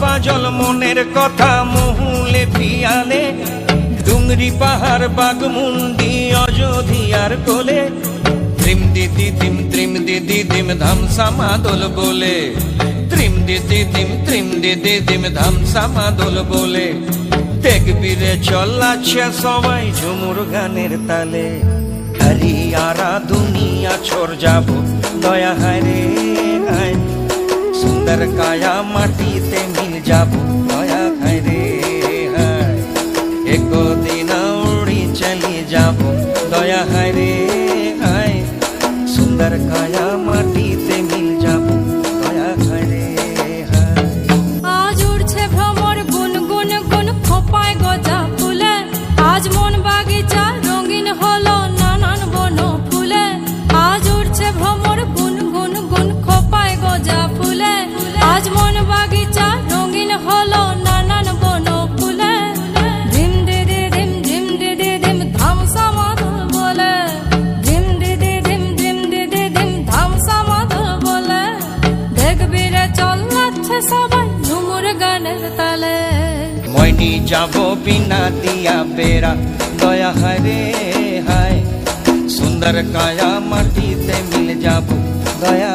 Puzzle মনের কথা মহুলে পিয়ালে, ডুংরি পাহাড় বাগমুন্ডি অযোধিয়ার কোলে। ত্রিম দিদি দিম ত্রিম দিদি দিম ধামসা মাদল বলে। ত্রিম দিদি দিম ত্রিম দিদি দিম ধামসা মাদল বলে। দেখবি রে চল্লাচ্ছে সবাই ঝুমুর গানের তালে। হরিয়ারা দুনিয়া ছর যাব, দয়া হায় রে সুন্দর কায়া মাটিতে যাব, দয়া খাই রে হায় এক দিন উড়ি চলি যাব, দয়া হায় রে হায় সুন্দর কায়া মাটিতে নাচছে সবাই ঝুমুর গানের তালে। মইনি যাব বিনা দিয়া বেড়া, দয়া হরে হায়। সুন্দর কায়া মাটিতে মিল যাব, দয়া